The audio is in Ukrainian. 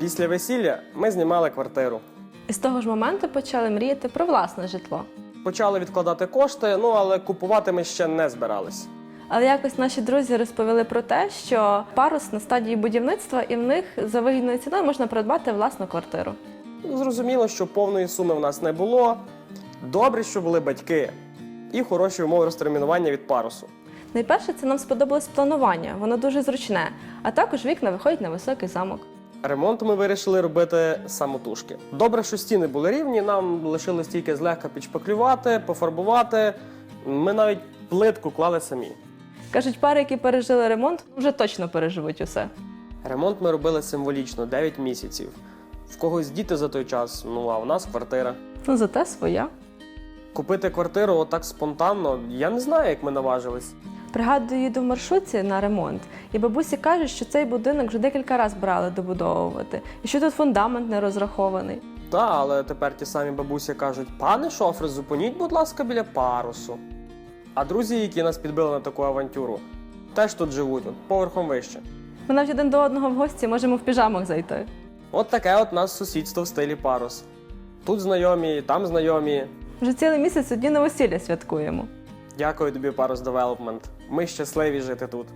Після весілля ми знімали квартиру. І з того ж моменту почали мріяти про власне житло. Почали відкладати кошти, ну але купувати ми ще не збирались. Але якось наші друзі розповіли про те, що парус на стадії будівництва, і в них за вигідною ціною можна придбати власну квартиру. Зрозуміло, що повної суми в нас не було. Добре, що були батьки і хороші умови розтермінування від парусу. Найперше, це нам сподобалось планування, воно дуже зручне, а також вікна виходять на високий замок. Ремонт ми вирішили робити самотужки. Добре, що стіни були рівні, нам лишилось тільки злегка підшпаклювати, пофарбувати. Ми навіть плитку клали самі. Кажуть, пари, які пережили ремонт, вже точно переживуть усе. Ремонт ми робили символічно 9 місяців. В когось діти за той час, ну а в нас квартира. Ну зате своя. Купити квартиру отак спонтанно, я не знаю, як ми наважились. Пригадую, їду в маршрутці на ремонт, і бабусі кажуть, що цей будинок вже декілька разів брали добудовувати, і що тут фундамент не розрахований. Та, але тепер ті самі бабусі кажуть: пане шофер, зупиніть, будь ласка, біля парусу. А друзі, які нас підбили на таку авантюру, теж тут живуть, от, поверхом вище. Ми навіть один до одного в гості можемо в піжамах зайти. От таке от нас сусідство в стилі парус. Тут знайомі, там знайомі. Вже цілий місяць одні новосілля святкуємо. Дякую тобі, Парус Девелопмент. Ми щасливі жити тут.